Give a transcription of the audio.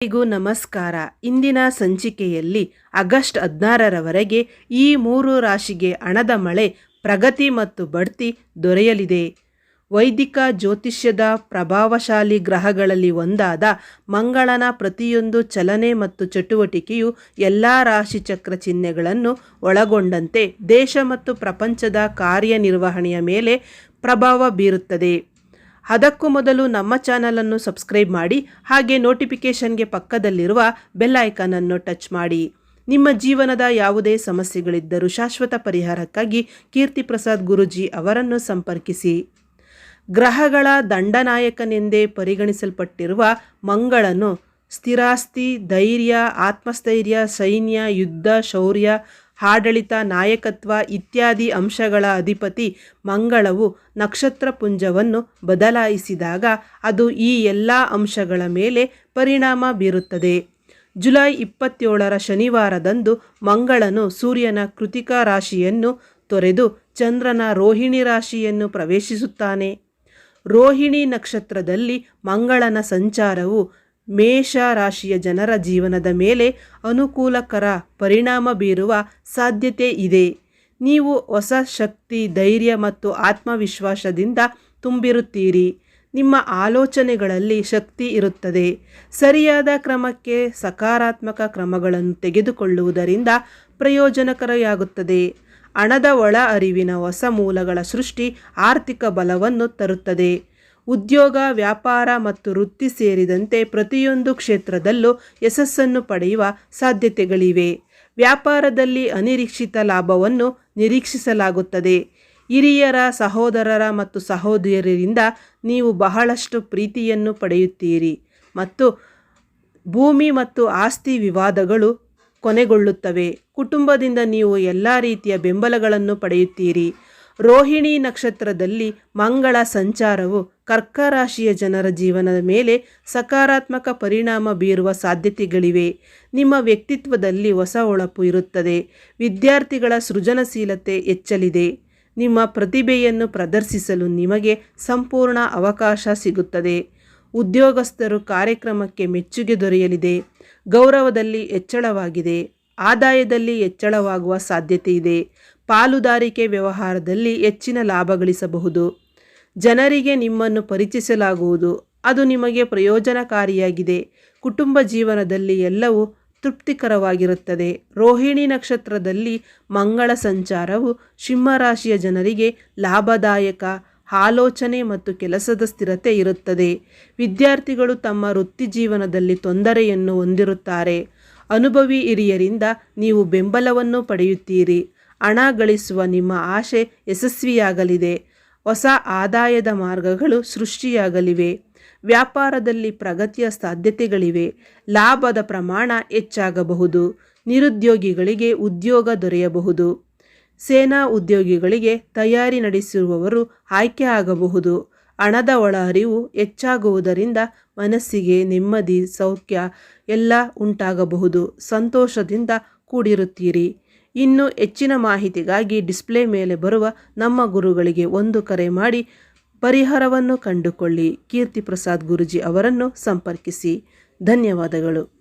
ಎಲ್ಲರಿಗೂ ನಮಸ್ಕಾರ. ಇಂದಿನ ಸಂಚಿಕೆಯಲ್ಲಿ ಆಗಸ್ಟ್ ಹದಿನಾರರವರೆಗೆ ಈ ಮೂರು ರಾಶಿಗೆ ಹಣದ ಮಳೆ, ಪ್ರಗತಿ ಮತ್ತು ಬಡ್ತಿ ದೊರೆಯಲಿದೆ. ವೈದಿಕ ಜ್ಯೋತಿಷ್ಯದ ಪ್ರಭಾವಶಾಲಿ ಗ್ರಹಗಳಲ್ಲಿ ಒಂದಾದ ಮಂಗಳನ ಪ್ರತಿಯೊಂದು ಚಲನೆ ಮತ್ತು ಚಟುವಟಿಕೆಯು ಎಲ್ಲ ರಾಶಿಚಕ್ರ ಚಿಹ್ನೆಗಳನ್ನು ಒಳಗೊಂಡಂತೆ ದೇಶ ಮತ್ತು ಪ್ರಪಂಚದ ಕಾರ್ಯನಿರ್ವಹಣೆಯ ಮೇಲೆ ಪ್ರಭಾವ ಬೀರುತ್ತದೆ. ಅದಕ್ಕೂ ಮೊದಲು ನಮ್ಮ ಚಾನಲನ್ನು ಸಬ್ಸ್ಕ್ರೈಬ್ ಮಾಡಿ ಹಾಗೆ ನೋಟಿಫಿಕೇಷನ್ಗೆ ಪಕ್ಕದಲ್ಲಿರುವ ಬೆಲ್ ಐಕಾನನ್ನು ಟಚ್ ಮಾಡಿ. ನಿಮ್ಮ ಜೀವನದ ಯಾವುದೇ ಸಮಸ್ಯೆಗಳಿದ್ದರೂ ಶಾಶ್ವತ ಪರಿಹಾರಕ್ಕಾಗಿ ಕೀರ್ತಿ ಪ್ರಸಾದ್ ಗುರುಜಿ ಅವರನ್ನು ಸಂಪರ್ಕಿಸಿ. ಗ್ರಹಗಳ ದಂಡನಾಯಕನೆಂದೇ ಪರಿಗಣಿಸಲ್ಪಟ್ಟಿರುವ ಮಂಗಳನು ಸ್ಥಿರಾಸ್ತಿ, ಧೈರ್ಯ, ಆತ್ಮಸ್ಥೈರ್ಯ, ಸೈನ್ಯ, ಯುದ್ಧ, ಶೌರ್ಯ ಆಡಳಿತ, ನಾಯಕತ್ವ ಇತ್ಯಾದಿ ಅಂಶಗಳ ಅಧಿಪತಿ ಮಂಗಳವು ನಕ್ಷತ್ರ ಪುಂಜವನ್ನು ಬದಲಾಯಿಸಿದಾಗ ಅದು ಈ ಎಲ್ಲ ಅಂಶಗಳ ಮೇಲೆ ಪರಿಣಾಮ ಬೀರುತ್ತದೆ. ಜುಲೈ ಇಪ್ಪತ್ತೇಳರ ಶನಿವಾರದಂದು ಮಂಗಳನು ಸೂರ್ಯನ ಕೃತಿಕಾ ರಾಶಿಯನ್ನು ತೊರೆದು ಚಂದ್ರನ ರೋಹಿಣಿ ರಾಶಿಯನ್ನು ಪ್ರವೇಶಿಸುತ್ತಾನೆ. ರೋಹಿಣಿ ನಕ್ಷತ್ರದಲ್ಲಿ ಮಂಗಳನ ಸಂಚಾರವು ಮೇಷ ರಾಶಿಯ ಜನರ ಜೀವನದ ಮೇಲೆ ಅನುಕೂಲಕರ ಪರಿಣಾಮ ಬೀರುವ ಸಾಧ್ಯತೆ ಇದೆ. ನೀವು ಹೊಸ ಶಕ್ತಿ, ಧೈರ್ಯ ಮತ್ತು ಆತ್ಮವಿಶ್ವಾಸದಿಂದ ತುಂಬಿರುತ್ತೀರಿ. ನಿಮ್ಮ ಆಲೋಚನೆಗಳಲ್ಲಿ ಶಕ್ತಿ ಇರುತ್ತದೆ. ಸರಿಯಾದ ಕ್ರಮಕ್ಕೆ ಸಕಾರಾತ್ಮಕ ಕ್ರಮಗಳನ್ನು ತೆಗೆದುಕೊಳ್ಳುವುದರಿಂದ ಪ್ರಯೋಜನಕರವಾಗುತ್ತದೆ. ಹಣದ ಒಳ ಅರಿವಿನ ಹೊಸ ಮೂಲಗಳ ಸೃಷ್ಟಿ ಆರ್ಥಿಕ ಬಲವನ್ನು ತರುತ್ತದೆ. ಉದ್ಯೋಗ, ವ್ಯಾಪಾರ ಮತ್ತು ವೃತ್ತಿ ಸೇರಿದಂತೆ ಪ್ರತಿಯೊಂದು ಕ್ಷೇತ್ರದಲ್ಲೂ ಯಶಸ್ಸನ್ನು ಪಡೆಯುವ ಸಾಧ್ಯತೆಗಳಿವೆ. ವ್ಯಾಪಾರದಲ್ಲಿ ಅನಿರೀಕ್ಷಿತ ಲಾಭವನ್ನು ನಿರೀಕ್ಷಿಸಲಾಗುತ್ತದೆ. ಹಿರಿಯರ, ಸಹೋದರರ ಮತ್ತು ಸಹೋದರಿಯರಿಂದ ನೀವು ಬಹಳಷ್ಟು ಪ್ರೀತಿಯನ್ನು ಪಡೆಯುತ್ತೀರಿ ಮತ್ತು ಭೂಮಿ ಮತ್ತು ಆಸ್ತಿ ವಿವಾದಗಳು ಕೊನೆಗೊಳ್ಳುತ್ತವೆ. ಕುಟುಂಬದಿಂದ ನೀವು ಎಲ್ಲ ರೀತಿಯ ಬೆಂಬಲಗಳನ್ನು ಪಡೆಯುತ್ತೀರಿ. ರೋಹಿಣಿ ನಕ್ಷತ್ರದಲ್ಲಿ ಮಂಗಳ ಸಂಚಾರವು ಕರ್ಕ ರಾಶಿಯ ಜನರ ಜೀವನದ ಮೇಲೆ ಸಕಾರಾತ್ಮಕ ಪರಿಣಾಮ ಬೀರುವ ಸಾಧ್ಯತೆಗಳಿವೆ. ನಿಮ್ಮ ವ್ಯಕ್ತಿತ್ವದಲ್ಲಿ ಹೊಸ ಹೊಳಪು ಇರುತ್ತದೆ. ವಿದ್ಯಾರ್ಥಿಗಳ ಸೃಜನಶೀಲತೆ ಹೆಚ್ಚಲಿದೆ. ನಿಮ್ಮ ಪ್ರತಿಭೆಯನ್ನು ಪ್ರದರ್ಶಿಸಲು ನಿಮಗೆ ಸಂಪೂರ್ಣ ಅವಕಾಶ ಸಿಗುತ್ತದೆ. ಉದ್ಯೋಗಸ್ಥರು ಕಾರ್ಯಕ್ರಮಕ್ಕೆ ಮೆಚ್ಚುಗೆ ದೊರೆಯಲಿದೆ. ಗೌರವದಲ್ಲಿ ಹೆಚ್ಚಳವಾಗಿದೆ. ಆದಾಯದಲ್ಲಿ ಹೆಚ್ಚಳವಾಗುವ ಸಾಧ್ಯತೆ ಇದೆ. ಪಾಲುದಾರಿಕೆ ವ್ಯವಹಾರದಲ್ಲಿ ಹೆಚ್ಚಿನ ಲಾಭ ಗಳಿಸಬಹುದು ಜನರಿಗೆ ನಿಮ್ಮನ್ನು ಪರಿಚಯಿಸಲಾಗುವುದು ಅದು ನಿಮಗೆ ಪ್ರಯೋಜನಕಾರಿಯಾಗಿದೆ. ಕುಟುಂಬ ಜೀವನದಲ್ಲಿ ಎಲ್ಲವೂ ತೃಪ್ತಿಕರವಾಗಿರುತ್ತದೆ. ರೋಹಿಣಿ ನಕ್ಷತ್ರದಲ್ಲಿ ಮಂಗಳ ಸಂಚಾರವು ಸಿಂಹರಾಶಿಯ ಜನರಿಗೆ ಲಾಭದಾಯಕ ಆಲೋಚನೆ ಮತ್ತು ಕೆಲಸದ ಸ್ಥಿರತೆ ಇರುತ್ತದೆ. ವಿದ್ಯಾರ್ಥಿಗಳು ತಮ್ಮ ವೃತ್ತಿ ಜೀವನದಲ್ಲಿ ತೊಂದರೆಯನ್ನು ಹೊಂದಿರುತ್ತಾರೆ. ಅನುಭವಿ ಹಿರಿಯರಿಂದ ನೀವು ಬೆಂಬಲವನ್ನು ಪಡೆಯುತ್ತೀರಿ. ಹಣ ಗಳಿಸುವ ನಿಮ್ಮ ಆಶೆ ಯಶಸ್ವಿಯಾಗಲಿದೆ. ಹೊಸ ಆದಾಯದ ಮಾರ್ಗಗಳು ಸೃಷ್ಟಿಯಾಗಲಿವೆ. ವ್ಯಾಪಾರದಲ್ಲಿ ಪ್ರಗತಿಯ ಸಾಧ್ಯತೆಗಳಿವೆ. ಲಾಭದ ಪ್ರಮಾಣ ಹೆಚ್ಚಾಗಬಹುದು. ನಿರುದ್ಯೋಗಿಗಳಿಗೆ ಉದ್ಯೋಗ ದೊರೆಯಬಹುದು. ಸೇನಾ ಉದ್ಯೋಗಿಗಳಿಗೆ ತಯಾರಿ ನಡೆಸಿರುವವರು ಆಯ್ಕೆ ಆಗಬಹುದು. ಹಣದ ಒಳಹರಿವು ಹೆಚ್ಚಾಗುವುದರಿಂದ ಮನಸ್ಸಿಗೆ ನೆಮ್ಮದಿ, ಸೌಖ್ಯ ಎಲ್ಲ ಉಂಟಾಗಬಹುದು. ಸಂತೋಷದಿಂದ ಕೂಡಿರುತ್ತೀರಿ. ಇನ್ನು ಹೆಚ್ಚಿನ ಮಾಹಿತಿಗಾಗಿ ಡಿಸ್ಪ್ಲೇ ಮೇಲೆ ಬರುವ ನಮ್ಮ ಗುರುಗಳಿಗೆ ಒಂದು ಕರೆ ಮಾಡಿ, ಪರಿಹಾರವನ್ನು ಕಂಡುಕೊಳ್ಳಿ. ಕೀರ್ತಿ ಪ್ರಸಾದ್ ಗುರುಜಿ ಅವರನ್ನು ಸಂಪರ್ಕಿಸಿ. ಧನ್ಯವಾದಗಳು.